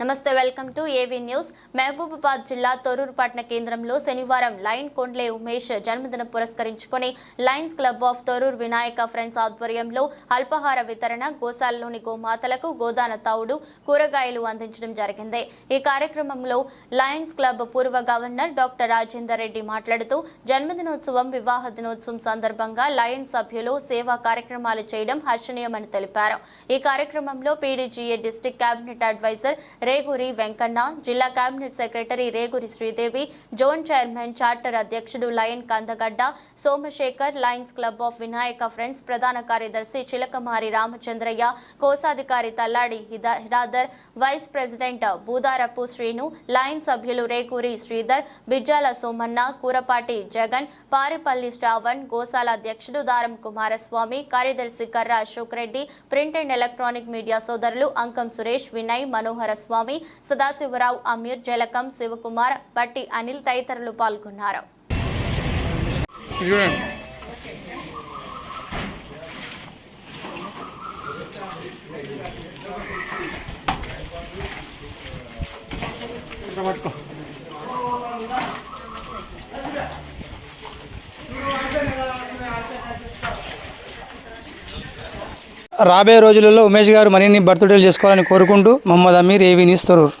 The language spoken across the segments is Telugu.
నమస్తే welcome to AV news. Mahabubabad జిల్లా తొరూరు పట్టణ కేంద్రంలో శనివారం లైన్ కొండ్లే ఉమేష్ జన్మదిన పురస్కరించుకొని lions club of Thorrur Vinayaka friends ఆధ్వర్యంలో అల్పాహార వితరణ గోశాలలోని గోమాతలకు గోదాన తౌడు కూరగాయలు అందించడం జరిగింది. ఈ కార్యక్రమంలో లయన్స్ క్లబ్ పూర్వ గవర్నర్ డాక్టర్ రాజేందర్ రెడ్డి మాట్లాడుతూ జన్మదినోత్సవం వివాహ దినోత్సవం సందర్భంగా లయన్స్ సభ్యులు సేవా కార్యక్రమాలు చేయడం హర్షణీయమని తెలిపారు. ఈ కార్యక్రమంలో PDGA district cabinet adviser Reguri Venkanna జిల్లా cabinet secretary Reguri Sridevi zone chairman charter అధ్యక్షుడు lion Kandagadda Somashekar lions club of Vinayaka friends ప్రధాన కార్యదర్శి చిలకమారి రామచంద్రయ్య కోశాధికారి తల్లాడి హిదా- హిరాదర్ vice president Budarapu Srinu lion సభ్యులు రేకూరి శ్రీధర్ బిజ్జాల సోమన్న కూరపాటి జగన్ పారిపల్లి శ్రావణ్ గోశాల అధ్యక్షుడు దారం కుమారస్వామి కార్యదర్శి Karra Ashok Reddy print and electronic media సోదరులు అంకం సురేష్ వినయ్ మనోహర స్వామి సదాశివరావు అమీర్ జలకం శివకుమార్ బట్టి అనిల్ తదితరులు పాల్గొన్నారు. రాబోయే రోజులలో ఉమేష్ గారు మరిన్ని బర్త్డేలు చేసుకోవాలని కోరుకుంటూ మహమ్మద్ అమీర్ ఏవి న్యూస్ తరూర్.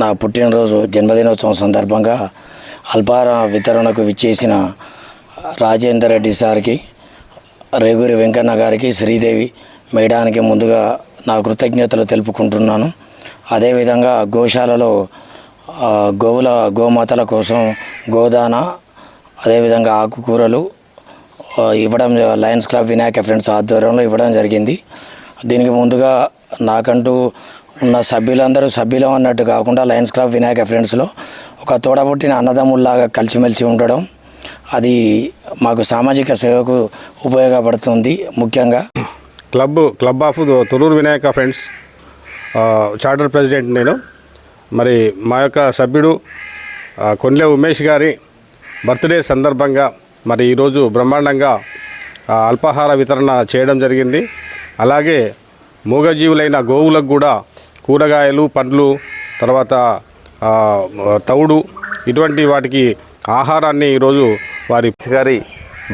నా పుట్టినరోజు జన్మదినోత్సవం సందర్భంగా అల్పార వితరణకు విచ్చేసిన రాజేందర్ రెడ్డి సార్కి రేగూరి వెంకన్న గారికి శ్రీదేవి మేడానికి ముందుగా నా కృతజ్ఞతలు తెలుపుకుంటున్నాను. అదేవిధంగా గోశాలలో గోవుల గోమాతల కోసం గోదాన అదేవిధంగా ఆకుకూరలు ఇవ్వడం లయన్స్ క్లబ్ వినాయక ఫ్రెండ్స్ ఆధ్వర్యంలో ఇవ్వడం జరిగింది. దీనికి ముందుగా నాకంటూ ఉన్న సభ్యులందరూ సభ్యులం అన్నట్టు కాకుండా లయన్స్ క్లబ్ వినాయక ఫ్రెండ్స్లో ఒక తోడబుట్టిన అన్నదమ్ముల్లాగా కలిసిమెలిసి ఉండడం అది మాకు సామాజిక సేవకు ఉపయోగపడుతుంది ముఖ్యంగా. Club club of Thorrur Vinayaka friends charter president నేను. మరి మా యొక్క సభ్యుడు ఆ, కొండ్లే ఉమేష్ గారి బర్త్డే సందర్భంగా మరి ఈరోజు బ్రహ్మాండంగా అల్పాహార వితరణ చేయడం జరిగింది. అలాగే మూగజీవులైన గోవులకు కూడా కూరగాయలు పండ్లు తర్వాత తవుడు తౌడు ఇటువంటి వాటికి ఆహారాన్ని ఈరోజు వారి గారి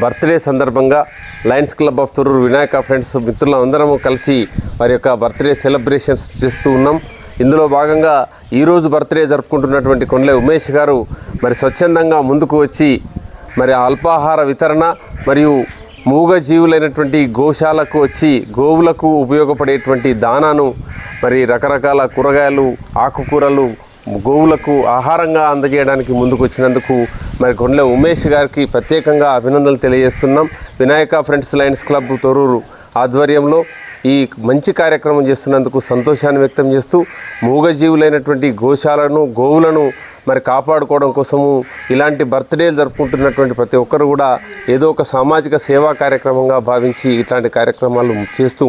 బర్త్డే సందర్భంగా lions club of Thorrur Vinayaka friends మిత్రులందరము కలిసి వారి యొక్క బర్త్డే సెలబ్రేషన్స్ చేస్తూ ఉన్నాం. ఇందులో భాగంగా ఈరోజు బర్త్డే జరుపుకుంటున్నటువంటి కొండలే ఉమేష్ గారు మరి స్వచ్ఛందంగా ముందుకు వచ్చి మరి అల్పాహార వితరణ మరియు మూగజీవులైనటువంటి గోశాలకు వచ్చి గోవులకు ఉపయోగపడేటువంటి దానాను మరి రకరకాల కూరగాయలు ఆకుకూరలు గోవులకు ఆహారంగా అందజేయడానికి ముందుకు వచ్చినందుకు మరి కొండల ఉమేష్ గారికి ప్రత్యేకంగా అభినందనలు తెలియజేస్తున్నాం. Vinayaka friends lions club Thorrur ఆధ్వర్యంలో ఈ మంచి కార్యక్రమం చేస్తున్నందుకు సంతోషాన్ని వ్యక్తం చేస్తూ మూగజీవులైనటువంటి గోశాలను గోవులను మరి కాపాడుకోవడం కోసము ఇలాంటి బర్త్డేలు జరుపుకుంటున్నటువంటి ప్రతి ఒక్కరు కూడా ఏదో ఒక సామాజిక సేవా కార్యక్రమంగా భావించి ఇట్లాంటి కార్యక్రమాలు చేస్తూ